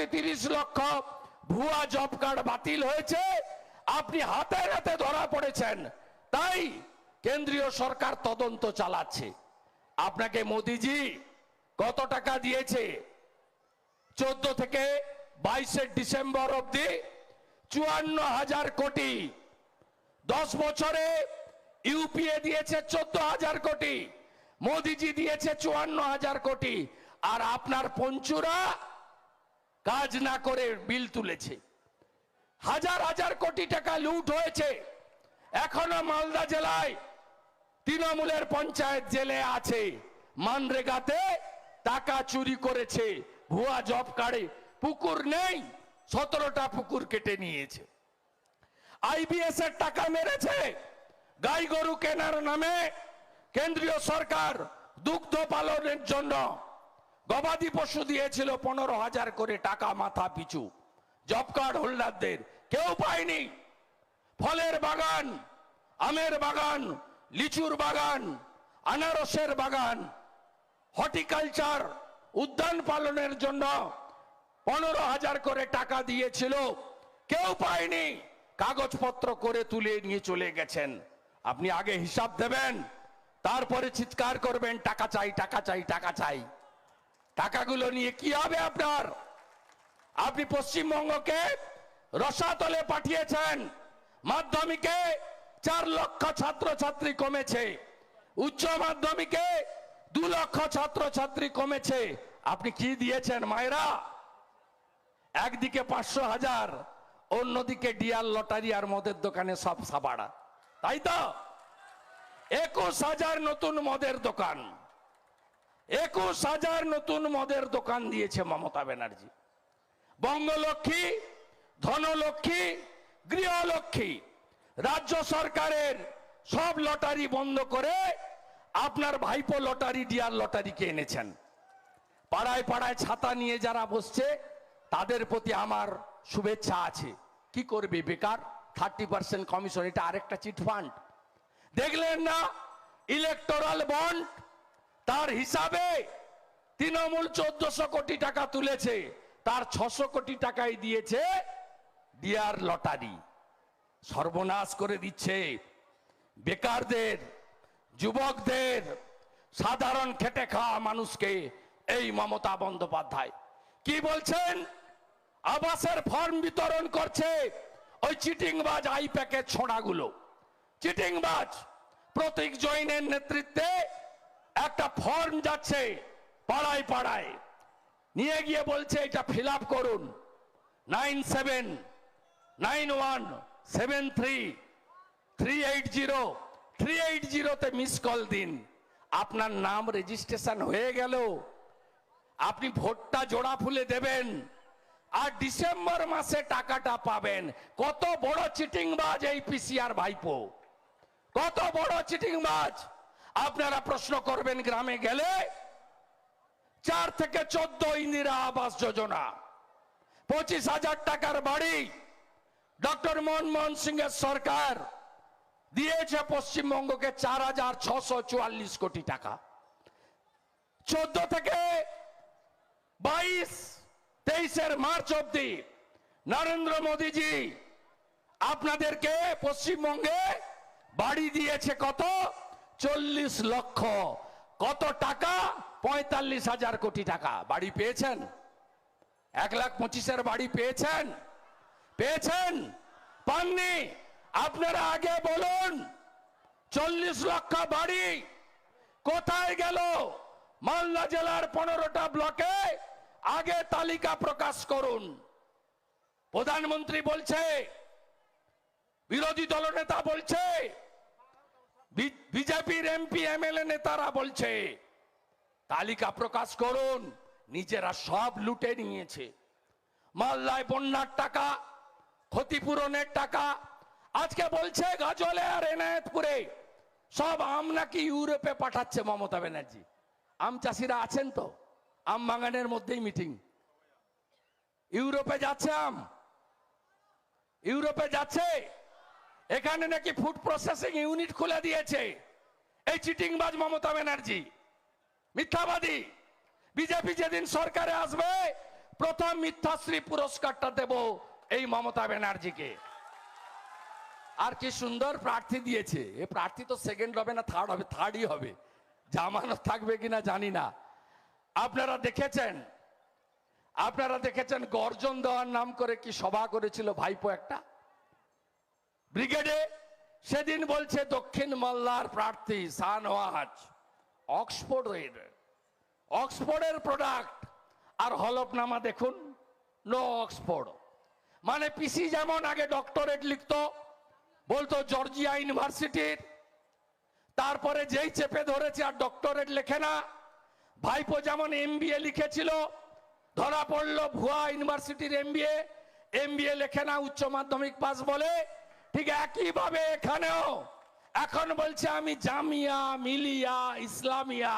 কোটি তিরিশ লক্ষ ভুয়া জব কার্ড বাতিল হয়েছে। আপনি হাতে হাতে ধরা পড়েছেন। তাই কেন্দ্রীয় সরকার তদন্ত চালাচ্ছে। আপনাকে মোদিজি কত টাকা দিয়েছে? চোদ্দ থেকে বাইশে ডিসেম্বর অবধি চুয়ান্ন হাজার কোটি। দশ বছরে ইউপিএ দিয়েছে চোদ্দ হাজার কোটি। মোদিজি দিয়েছে চুয়ান্ন হাজার কোটি। আর আপনার পঞ্চুরা কাজ না করে বিল তুলেছে। হাজার হাজার কোটি টাকা লুট হয়েছে। এখনও মালদা জেলায় তৃণমূলের পঞ্চায়েত জেলে আছে। মানরেগাতে টাকা চুরি করেছে। ভুয়া জব কার্ডে। পুকুর নেই, সতেরোটা পুকুর কেটে নিয়েছে। আইবিএস এর টাকা মেরেছে। গাই গরু কেনার নামে কেন্দ্রীয় সরকার দুগ্ধ পালনের জন্য গবাদি পশু দিয়েছিল পনেরো হাজার করে টাকা মাথা পিছু। জব কার্ড হোল্ডারদের কেউ পায়নি। ফলের বাগান, আমের বাগান, লিচুর বাগান, আনারসের বাগান, হর্টিকালচার উদ্যান পালনের জন্য পনেরো হাজার করে টাকা দিয়েছিল। কেউ পায়নি। কাগজপত্র করে তুলে নিয়ে চলে গেছেন। আপনি আগে হিসাব দেবেন, তারপরে চিৎকার করবেন, টাকা চাই টাকা চাই টাকা চাই। টাকাগুলো নিয়ে কি হবে আপনার? আপনি পশ্চিমবঙ্গকে রসাতলে পাঠিয়েছেন। মাধ্যমিকে চার লক্ষ ছাত্রছাত্রী কমেছে। উচ্চ মাধ্যমিকে দু লক্ষ ছাত্রছাত্রী কমেছে। আপনি কি দিয়েছেন মায়েরা? একদিকে পাঁচশো হাজার, অন্যদিকে ডিয়ার লটারি আর মদের দোকানে সব সাবাড়া। তাই তো? একুশ হাজার নতুন মদের দোকান। একুশ হাজার নতুন মদের দোকান দিয়েছে মমতা ব্যানার্জি। বঙ্গলক্ষ্মী, ধনলক্ষ্মী, গৃহলক্ষ্মী, রাজ্য সরকারের সব লটারি বন্ধ করে আপনার ভাইপো লটারি, ডিয়ার লটারিকে এনেছেন? পাড়ায় পাড়ায় ছাতা নিয়ে যারা বসছে, তাদের প্রতি আমার শুভেচ্ছা আছে। কি করবে বেকার? থার্টি পার্সেন্ট কমিশন এটা আরেকটা চিট ফান্ড দেখলেন না? ইলেকটোরাল বন্ড তার হিসাবে তৃণমূল চোদ্দশো কোটি টাকা তুলেছে, তার ছশো কোটি টাকাই দিয়েছে ডিয়ার লটারি। সর্বনাশ করে দিচ্ছে। বেকারদের, যুবকদের, সাধারণ খেটে খাওয়া মানুষকে এই মমতা বন্দ্যোপাধ্যায়। কি বলছেন? আবাসের ফর্ম বিতরণ করছে ওই চিটিংবাজ আই প্যাকেট ছোড়াগুলো। চিটিংবাজ, প্রতীক জৈনের নেতৃত্বে একটা ফর্ম যাচ্ছে, পাড়ায় পাড়ায়। নিয়ে গিয়ে বলছে, এটা ফিল করুন। Nine seven nine one seven three three eight zero three eight জিরোতে মিস কল দিন। আপনার নাম রেজিস্ট্রেশন হয়ে গেল। আপনি ভোটটা জোড়া ফুলে দেবেন। আর ডিসেম্বর মাসে টাকাটা পাবেন। কত বড় চিটিংবাজ এই পিসিআর ভাইপো। কত বড় চিটিংবাজ। আপনারা প্রশ্ন করবেন গ্রামে গেলে? চার থেকে চোদ্দ ইন্দিরা আবাস যোজনা। পঁচিশ হাজার টাকার বাড়ি। ডক্টর মনমোহন সিং এর সরকার দিয়েছে পশ্চিমবঙ্গকে চার হাজার ছশো চুয়াল্লিশ কোটি টাকা। চোদ্দ থেকে বাইশ, তেইশের মার্চ অব্দি নরেন্দ্র মোদীজি আপনাদেরকে পশ্চিমবঙ্গে বাড়ি দিয়েছে কত? চল্লিশ লক্ষ। কত টাকা? পঁয়তাল্লিশ হাজার কোটি টাকা। বাড়ি পেয়েছেন? এক লাখ পঁচিশের বাড়ি পেয়েছেন? পেয়েছেন? পাননি? আপনারা আগে বলুন। চল্লিশ লক্ষ বাড়ি কোথায় গেল? মালদা জেলার পনেরোটা ব্লকে আগে তালিকা প্রকাশ করুন। প্রধানমন্ত্রী বলছে, বিরোধী দলনেতা বলছে বিজেপির এমপি, এমএলএ নেতারা বলছে, তালিকা প্রকাশ করুন, নিজেরা সব লুটে নিয়েছে। মালদায় বন্যার টাকা, ক্ষতিপূরণের টাকা, আজকে বলছে গাজলে আর এনায়েতপুরে, সব আম নাকি ইউরোপে পাঠাচ্ছে মমতা ব্যানার্জি। আম চাষিরা আছেন তো? আম বাগানের মধ্যেই মিটিং। ইউরোপে যাচ্ছে আম। ইউরোপে যাচ্ছে এখানে নাকি ফুড প্রসেসিং ইউনিট খুলে দিয়েছে। এই চিটিংবাজ মমতা ব্যানার্জি, মিথ্যাবাদী। বিজেপি যেদিন সরকারে আসবে, প্রথম মিথ্যাশ্রী পুরস্কারটা দেব এই মমতা ব্যানার্জিকে। আর কি সুন্দর প্রার্থী দিয়েছে। এ প্রার্থী তো সেকেন্ড হবে না থার্ড হবে থার্ডই হবে। জামানত থাকবে কিনা জানি না। আপনারা দেখেছেন? আপনারা দেখেছেন গর্জন দেওয়ার নাম করে কি সভা করেছিল ভাইপো একটা? ব্রিগেডে সেদিন বলছে দক্ষিণ মাল্লার প্রার্থী সানওয়াজ অক্সফোর্ডের অক্সফোর্ডের প্রোডাক্ট আর হলফনামা দেখুন নো অক্সফোর্ড মানে পিসি যেমন আগে ডক্টরেট লিখতো, বলতো জর্জিয়া ইউনিভার্সিটির তারপরে যেই চেপে ধরেছে আর ডক্টরেট লেখে না, ভাইপো যেমন এমবিএ লিখেছিল, ধরা পড়ল ভুয়া ইউনিভার্সিটির এম এমবিএ এমবিএ লেখে না উচ্চ মাধ্যমিক পাস বলে ঠিক একইভাবে এখানেও এখন বলছে আমি জামিয়া, মিলিয়া, ইসলামিয়া,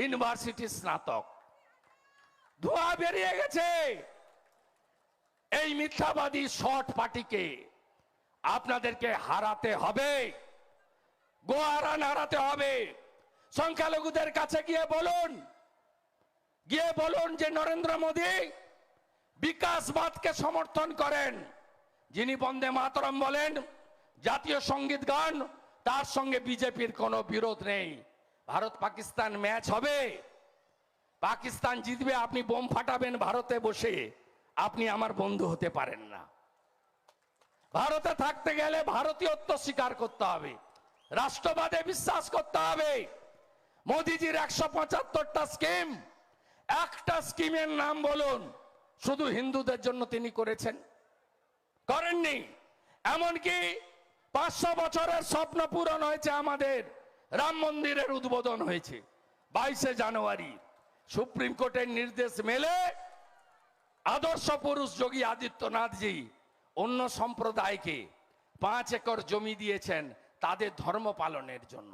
ইউনিভার্সিটি স্নাতক। ধোঁয়া বেরিয়ে গেছে। এই মিথ্যাবাদী শর্ট পার্টিকে আপনাদেরকে হারাতে হবে গোয়ারান হারাতে হবে। সংখ্যালঘুদের কাছে গিয়ে বলুন গিয়ে বলুন যে নরেন্দ্র মোদী বিকাশবাদকে সমর্থন করেন। যিনি বন্দে মাতরম বলেন, জাতীয় সংগীত গান, তার সঙ্গে বিজেপির কোনো বিরোধ নেই। ভারত পাকিস্তান ম্যাচ হবে। পাকিস্তান জিতবে, আপনি বোম ফাটাবেন ভারতে বসে। আপনি আমার বন্ধু হতে পারেন না। ভারতে থাকতে গেলে ভারতীয়ত্ব স্বীকার করতে হবে। রাষ্ট্রবাদে বিশ্বাস করতে হবে। মোদিজির একশো পঁচাত্তরটা স্কিম। একটা স্কিমের নাম বলুন। শুধু হিন্দুদের জন্য তিনি করেছেন। করেননি। এমনকি পাঁচশো বছরের স্বপ্ন পূরণ হয়েছে আমাদের। রাম মন্দিরের উদ্বোধন হয়েছে বাইশে জানুয়ারি। সুপ্রিম কোর্টের নির্দেশ মেলে আদর্শ পুরুষ যোগী আদিত্যনাথজি অন্য সম্প্রদায়কে পাঁচ একর জমি দিয়েছেন তাদের ধর্ম পালনের জন্য।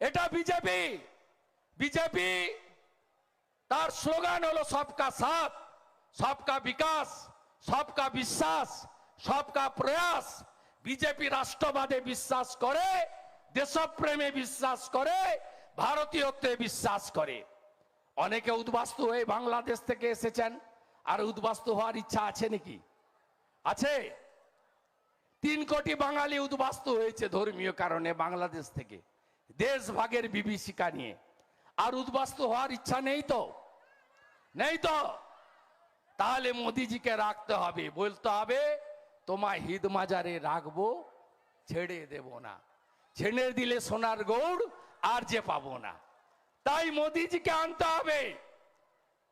এটা বিজেপি। বিজেপি তার স্লোগান হলো, সবকা সাথ, সবকা বিকাশ, সবকা বিশ্বাস। সবকা প্রয়াস। বিজেপি রাষ্ট্রবাদে বিশ্বাস করে, দেশপ্রেমে বিশ্বাস করে, ভারতীয়ত্বে বিশ্বাস করে। অনেকে উদ্বাস্তু হয়ে বাংলাদেশ থেকে এসেছেন। আর উদ্বাস্তু হওয়ার ইচ্ছা আছে নাকি? আছে। তিন কোটি বাঙালি উদ্বাস্তু হয়েছে ধর্মীয় কারণে বাংলাদেশ থেকে। দেশ ভাগের বিভীষিকা নিয়ে। আর উদ্বাস্তু হওয়ার ইচ্ছা নেই তো? নেই তো? তাহলে মোদিজিকে রাখতে হবে, বলতে হবে তোমায় হিদ মাজারে রাখব, ছেড়ে দেব না। ছেড়ে দিলে সোনার গৌড় আর যে পাবো না। তাই মোদিজিকে আনতে হবে।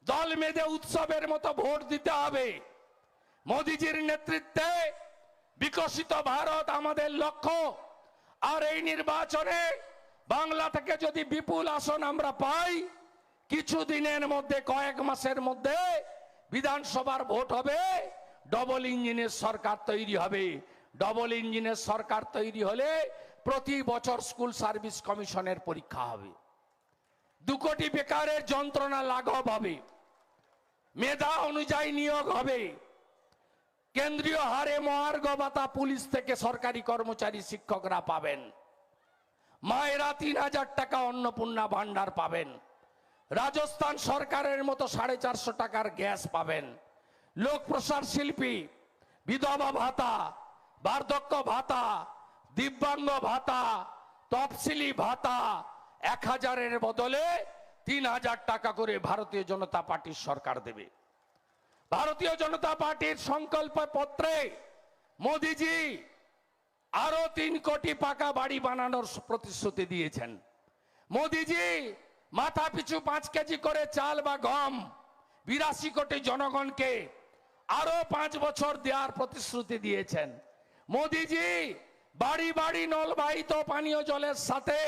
দল মেধে উৎসবের মতো ভোট দিতে হবে। মোদিজির নেতৃত্বে বিকশিত ভারত আমাদের লক্ষ্য। আর এই নির্বাচনে বাংলা থেকে যদি বিপুল আসন আমরা পাই কিছু দিনের মধ্যে, কয়েক মাসের মধ্যে বিধানসভার ভোট হবে। ডবল ইঞ্জিনের সরকার তৈরি হবে। ডবল ইঞ্জিনের সরকার তৈরি হলে প্রতি বছর স্কুল সার্ভিস কমিশনের পরীক্ষা হবে। দু কোটি বেকারের যন্ত্রণা লাঘব হবে। মেধা অনুযায়ী নিয়োগ হবে। কেন্দ্রীয় হারে মহার্ঘ ভাতা পুলিশ থেকে সরকারি কর্মচারী শিক্ষকরা পাবেন। মায়েরা তিন হাজার টাকা অন্নপূর্ণা ভান্ডার পাবেন। রাজস্থান সরকারের মতো সাড়ে চারশো টাকার গ্যাস পাবেন। লোক প্রসার শিল্পী, বিধবা ভাতা, বার্ধক্য ভাতা, দিব্যাঙ্গ ভাতা, তফসিলি ভাতা, এক হাজারের বদলে তিন হাজার টাকা করে ভারতীয় জনতা পার্টির সরকার দেবে। ভারতীয় জনতা পার্টির সংকল্প পত্রে মোদিজি আরও তিন কোটি পাকা বাড়ি বানানোর প্রতিশ্রুতি দিয়েছেন। মোদিজি মাথা পিছু পাঁচ কেজি করে চাল বা গম বিরাশি কোটি জনগণকে আরও পাঁচ বছর দেওয়ার প্রতিশ্রুতি দিয়েছেন। মোদিজি, বাড়ি বাড়ি নলবাহিত পানীয় জলের সাথে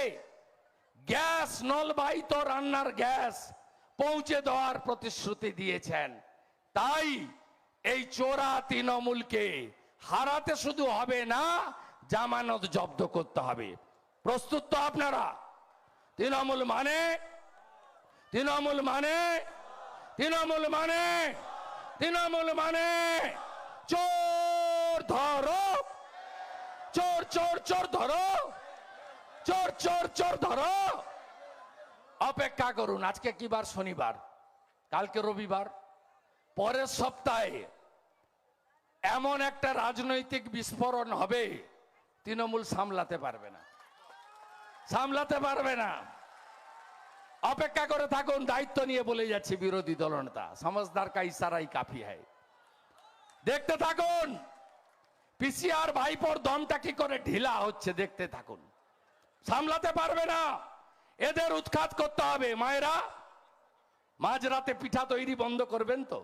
গ্যাস, নলবাহিত রান্নার গ্যাস পৌঁছে দেওয়ার প্রতিশ্রুতি দিয়েছেন। তাই এই চোরা তৃণমূলকে হারাতে শুধু হবে না, জামানত জব্দ করতে হবে। প্রস্তুত তো আপনারা? তৃণমূল মানে? তৃণমূল মানে? তৃণমূল মানে? তৃণমূল মানে চোর ধরো। চোর চোর চোর ধরো। চোর চোর চোর ধরো। অপেক্ষা করুন, আজকে কি বার? শনিবার। কালকে রবিবার। পরের সপ্তাহে এমন একটা রাজনৈতিক বিস্ফোরণ হবে, তৃণমূল সামলাতে পারবে না। সামলাতে পারবে না। অপেক্ষা করে থাকুন, দায়িত্ব নিয়ে বলে যাচ্ছে বিরোধী দলনেতা সমজদার কা ইশারাই কাফি হয় দেখতে থাকুন, পিসিআর ভাইপোর দমটা কি করে ঢিলা হচ্ছে দেখতে থাকুন। সামলাতে পারবে না, এদের উৎখাত করতে হবে। মায়েরা, মাঝরাতে পিঠা তৈরি বন্ধ করবেন তো।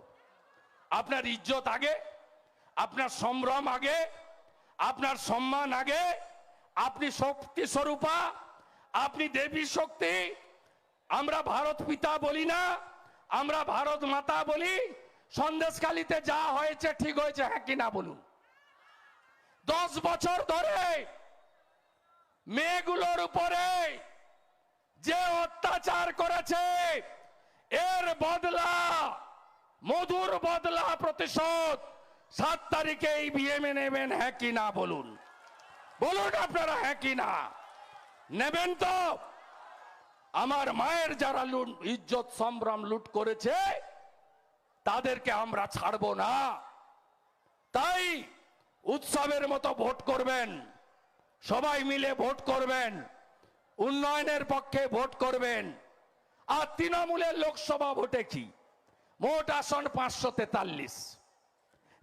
আপনার ইজ্জত আগে, আপনার সম্ভ্রম আগে, আপনার সম্মান আগে, আপনি শক্তি স্বরূপা আপনি দেবী শক্তি আমরা ভারত পিতা বলি না, আমরা ভারত মাতা বলি, সন্দেশখালিতে যা হয়েছে ঠিক হয়েছে হ্যাঁ কি না বলুন? দশ বছর ধরে মেয়েগুলোর উপরে যে অত্যাচার করেছে, এর বদলা, মধুর বদলা প্রতিশোধ সাত তারিখে এই বিএমএ নেবেন হ্যাঁ কি না বলুন? বলুন আপনারা হ্যাঁ কি না? নেবেন তো? আমার মায়ের যারা ইজ্জত, সম্ভ্রম লুট করেছে, তাদেরকে আমরা ছাড়বো না। তাই উৎসবের মতো ভোট করবেন, সবাই মিলে ভোট করবেন, উন্নয়নের পক্ষে ভোট করবেন। আর তৃণমূলের লোকসভা ভোটে কি? মোট আসন পাঁচশো তেতাল্লিশ,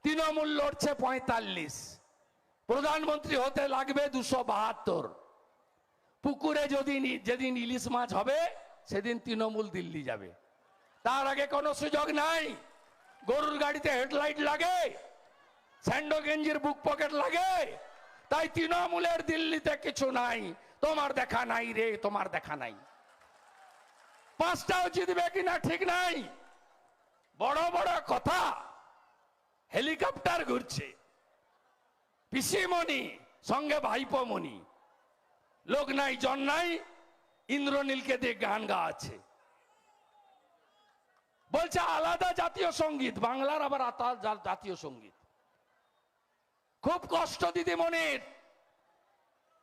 তৃণমূল লড়ছে পঁয়তাল্লিশ, প্রধানমন্ত্রী হতে লাগবে দুশো বাহাত্তর। পুকুরে যদি যেদিন ইলিশ মাছ হবে, সেদিন তৃণমূল দিল্লি যাবে। তার আগে কোনো সুযোগ নাই। গরুর গাড়িতে হেডলাইট লাগে, স্যান্ডো গেঞ্জির বুক পকেট লাগে, তাই তৃণমূলের দিল্লিতে কিছু নাই। তোমার দেখা নাই রে, তোমার দেখা নাই। পাঁচটাও জিতবে কিনা ঠিক নাই। বড় বড় কথা, হেলিকপ্টার ঘুরছে। পিসিমণি, সঙ্গে ভাইপমণি লোক নাই, জন নাই, ইন্দ্রনীলকে দিয়ে গান গাওয়াচ্ছে বলছে, আলাদা জাতীয় সংগীত, বাংলার আবার জাতীয় সংগীত। খুব কষ্ট, দিদিমণির।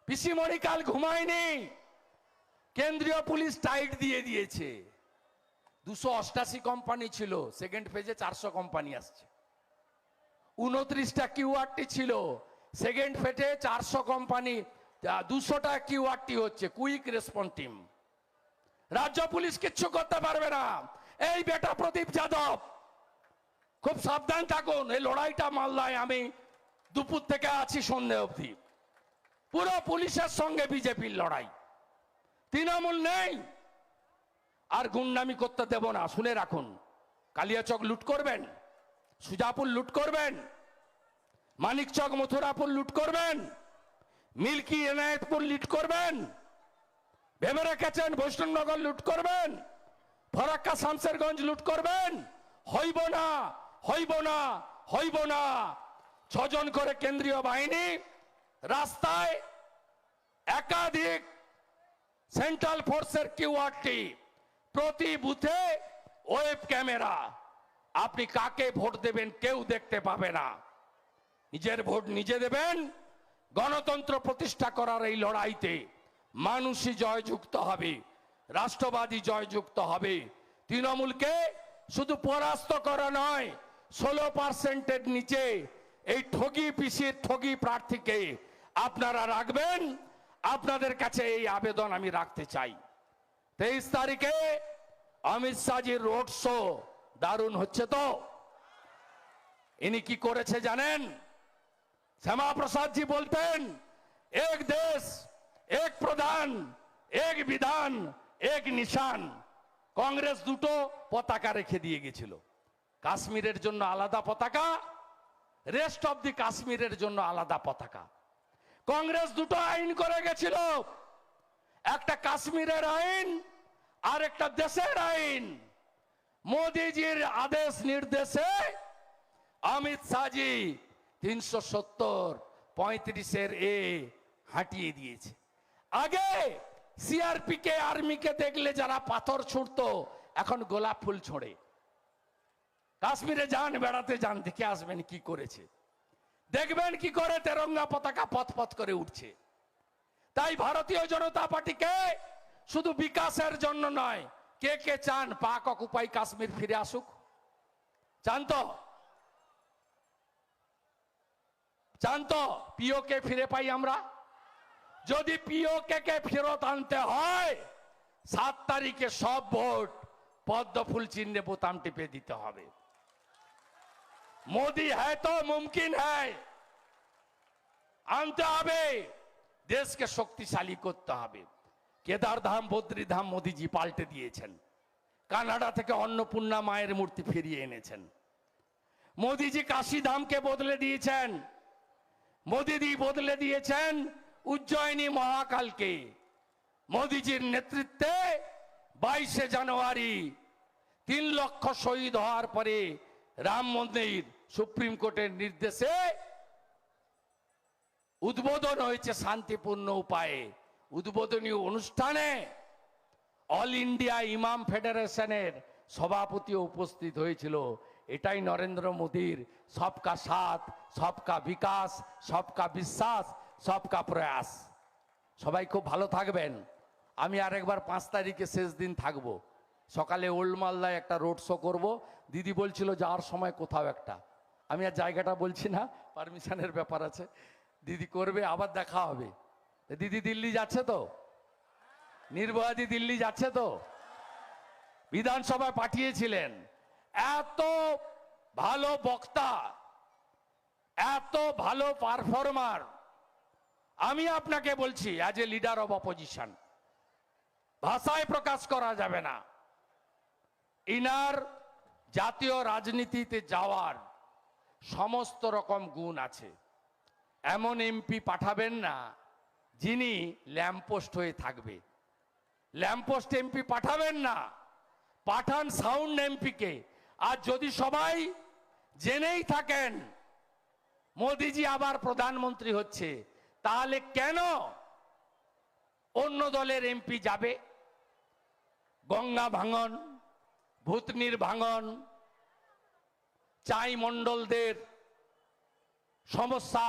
পিসিমণি কাল ঘুমায়নি। কেন্দ্রীয় পুলিশ টাইট দিয়ে দিয়েছে। দুশো অষ্টাশি কোম্পানি ছিল, সেকেন্ড ফেজে চারশো কোম্পানি আসছে। উনত্রিশটা কিউআরটি ছিল, সেকেন্ড ফেটে চারশো কোম্পানি দুশোটা কিউআরটি হচ্ছে, কুইক রেসপন্স টিম। রাজ্য পুলিশ কিচ্ছু করতে পারবে না। এই বেটা প্রদীপ যাদব, খুব সাবধান থাকুন, এই লড়াইটা মালদায় আমি দুপুর থেকে আছি সন্ধে অবধি। পুরো পুলিশের সঙ্গে বিজেপির লড়াই। তৃণমূল নেই, আর গুন্ডামি করতে দেব না, শুনে রাখুন। কালিয়াচক লুট করবেন, সুজাপুর লুট করবেন, মানিকচক মথুরাপুর লুট করবেন। মিল্কি এনায়েতপুর লুট করবেন ভেবে রেখেছেন বৈষ্ণবনগর লুট করবেন, ফরাক্কা শামসেরগঞ্জ লুট করবেন, হইব না হইব না হইব না। ছজন করে কেন্দ্রীয় বাহিনী রাস্তায় একাধিক সেন্ট্রাল ফোর্সের কিউআরটি প্রতি বুথে ওয়েব ক্যামেরা। আপনি কাকে ভোট দেবেন কেউ দেখতে পাবে না। নিজের ভোট নিজে দেবেন গণতন্ত্র প্রতিষ্ঠা করার এই লড়াইতে মানুষই জয়যুক্ত হবে, রাষ্ট্রবাদী জয়যুক্ত হবে। তৃণমূলকে শুধু পরাস্ত করা নয়, ষোলো পার্সেন্টের নিচে এই ঠগি পিসির ঠগি প্রার্থীকে আপনারা রাখবেন। আপনাদের কাছে এই আবেদন আমি রাখতে চাই। তেইশ তারিখে অমিত শাহজির রোড শো দারুণ হচ্ছে তো? ইনি কি করেছে জানেন? শ্যামা প্রসাদ জি বলতেন, এক দেশ, এক প্রধান, এক বিধান, এক নিশান। কংগ্রেস দুটো পতাকা রেখে দিয়ে গেছিল। কাশ্মীরের জন্য আলাদা পতাকা রেস্ট অফ দি কাশ্মীরের জন্য আলাদা পতাকা। কংগ্রেস দুটো আইন করে গেছিল, একটা কাশ্মীরের আইন, আর একটা দেশের আইন। মোদিজির আদেশ নির্দেশে অমিত শাহজি তিনশো সত্তর, পঁয়ত্রিশের এ হাঁটিয়ে দিয়েছে। আগে সিআরপি কে আর্মিকে দেখলে যারা পাথর ছুঁড়তো, এখন গোলাপ ফুল ছোঁড়ে। কাশ্মীরে যান, বেড়াতে যান, দেখে আসবেন কি করেছে। দেখবেন কি করে তেরঙ্গা পতাকা পথ পথ করে উঠছে। তাই ভারতীয় জনতা পার্টিকে শুধু বিকাশের জন্য নয়, কে কে চান, পাক অকুপাই কাশ্মীর ফিরে আসুক। চান তো? চান তো পিওকে ফিরে পাই আমরা? যদি পিওকে কে ফেরত আনতে হয়, সাত তারিখে সব ভোট পদ্ম ফুল চিহ্নে বোতাম টিপে দিতে হবে। মোদি হ্যায় তো, মুমকিন আনতে হবে, দেশকে শক্তিশালী করতে হবে। কেদার ধাম বদ্রী ধাম মোদিজি পাল্টে দিয়েছেন। কানাডা থেকে অন্নপূর্ণা মায়ের মূর্তি ফিরিয়ে এনেছেন। মোদিজি কাশী ধামকে বদলে দিয়েছেন। মোদিজি বদলে দিয়েছেন উজ্জয়িনী মহাকালকে। মোদিজির নেতৃত্বে বাইশে জানুয়ারি তিন লক্ষ শহীদ হওয়ার পরে রাম মন্দির সুপ্রিম কোর্টের নির্দেশে উদ্বোধন হয়েছে শান্তিপূর্ণ উপায়ে। উদ্বোধনী অনুষ্ঠানে অল ইন্ডিয়া ইমাম ফেডারেশনের সভাপতি উপস্থিত হয়েছিল। এটাই নরেন্দ্র মোদীর সবকা সাথ। সবকা বিকাশ, সবকা বিশ্বাস, সবকা প্রয়াস। সবাই খুব ভালো থাকবেন। আমি আরেকবার পাঁচ তারিখে শেষ দিন থাকব। সকালে ওল্ড মালদায় একটা রোড শো করব। দিদি বলছিল, যাওয়ার সময় কোথাও একটা। আমি আর জায়গাটা বলছি না, পারমিশনের ব্যাপার আছে। দিদি করবে, আবার দেখা হবে। দিদি দিল্লি যাচ্ছে তো? নির্ভয়াদি দিল্লি যাচ্ছে তো? বিধানসভায় পাঠিয়েছিলেন। এত ভালো বক্তা। এত ভালো পারফর্মার আমি আপনাকে বলছি as a leader of opposition ভাষায় প্রকাশ করা যাবে না। ইনার জাতীয় রাজনীতিতে যাওয়ার সমস্ত রকম গুণ আছে। এমন এমপি পাঠাবেন না, যিনি ল্যাম্পোস্ট হয়ে থাকবে। ল্যাম্পোস্ট এমপি পাঠাবেন না, পাঠান সাউন্ড এমপিকে আর যদি সবাই জেনেই থাকেন মোদিজি আবার প্রধানমন্ত্রী হচ্ছে, তাহলে কেন অন্য দলের এমপি যাবে? গঙ্গা ভাঙন, ভূতনির ভাঙন চাই মণ্ডলদের সমস্যা,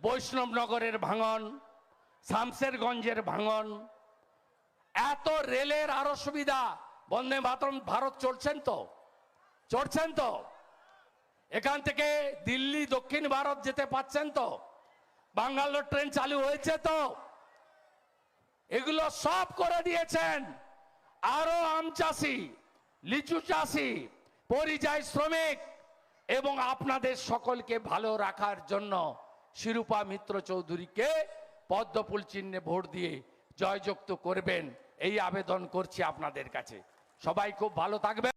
বৈষ্ণবনগরের ভাঙন, শামসেরগঞ্জের ভাঙন, এত রেলের আরও সুবিধা বন্দে ভারত চলছেন তো? চড়ছেন তো? এখান থেকে দিল্লি, দক্ষিণ ভারত যেতে পাচ্ছেন তো? বাঙ্গালোর ট্রেন চালু হয়েছে তো? এগুলো সব করে দিয়েছেন আরও আম চাষি, লিচু চাষি, পরিযায়ী শ্রমিক এবং আপনাদের সকলকে ভালো রাখার জন্য শিরূপা মিত্র চৌধুরীকে পদ্মফুল চিহ্নে ভোট দিয়ে জয়যুক্ত করবেন। এই আবেদন করছি আপনাদের কাছে। সবাই খুব ভালো থাকবেন।